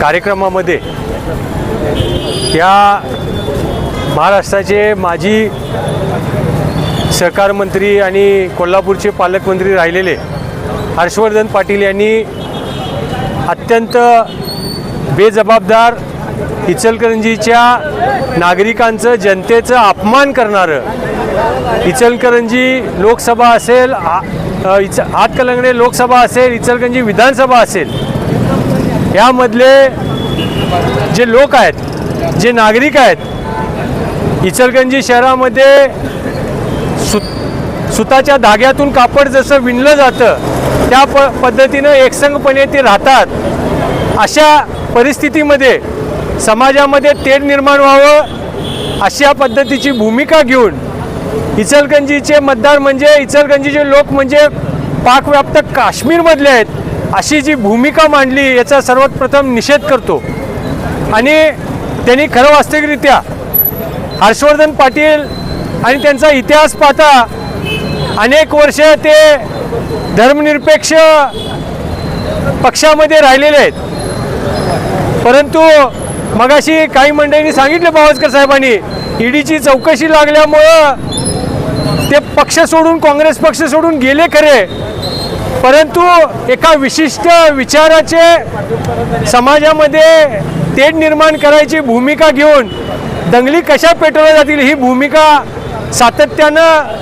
कार्यक्रमामध्ये या महाराष्ट्राचे माजी सहकार मंत्री आणि कोल्हापूरचे पालकमंत्री राहिलेले हर्षवर्धन पाटील यांनी अत्यंत बेजबाबदार इचलकरंजीच्या नागरिकांचं जनतेचं अपमान करणारं इचलकरंजी लोकसभा असेल आ- इच हातकलंगडे लोकसभा असेल इचलकरंजी विधानसभा असेल यामधले जे लोक आहेत जे नागरिक आहेत इचलकरंजी शहरामध्ये सु सुताच्या धाग्यातून कापड जसं विणलं जातं त्या प पद्धतीनं एकसंगपणे ते राहतात. अशा परिस्थितीमध्ये समाजामध्ये तेढ निर्माण व्हावं अशा पद्धतीची भूमिका घेऊन इचलगंजीचे मतदार म्हणजे इचलगंजीचे लोक म्हणजे पाकव्याप्त काश्मीरमधले आहेत. अशी जी भूमिका मांडली याचा सर्वात प्रथम निषेध करतो. आणि त्यांनी खरं वास्तविकरित्या हर्षवर्धन पाटील आणि त्यांचा इतिहास पाहता अनेक वर्ष ते धर्मनिरपेक्ष पक्षामध्ये राहिलेले आहेत. परंतु मगाशी काही मंडळींनी सांगितलं बावस्कर साहेबांनी ईडीची चौकशी लागल्यामुळं ते पक्ष सोडून काँग्रेस पक्ष सोडून गेले खरे. परंतु एका विशिष्ट विचाराचे समाजामध्ये तेढ निर्माण करायची भूमिका घेऊन दंगली कशा पेटवल्या जातील ही भूमिका सातत्यानं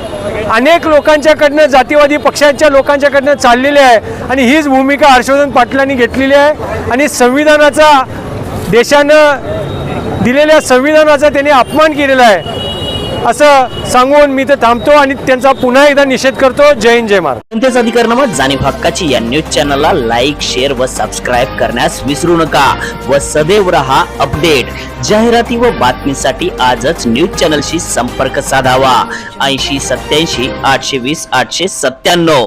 अनेक लोकांच्याकडनं जातीवादी पक्षांच्या लोकांच्याकडनं चाललेली आहे आणि हीच भूमिका हर्षवर्धन पाटलांनी घेतलेली आहे. आणि संविधानाचा देशानं दिलेल्या संविधानाचा त्यांनी अपमान केलेला आहे. असं सांगून मी ते थांबतो आणि त्यांचा पुन्हा एकदा निषेध करतो. जय हिंद जय महाराज जनतेच अधिकारनामा जाणीव हक्काची या न्यूज चॅनलला लाईक शेअर व सबस्क्राईब करण्यास विसरू नका व सदैव रहा अपडेट. जाहिराती व बातमीसाठी आजच न्यूज चॅनलशी संपर्क साधावा. ऐंशी सत्याऐंशी आठशे वीस आठशे सत्त्याण्णव.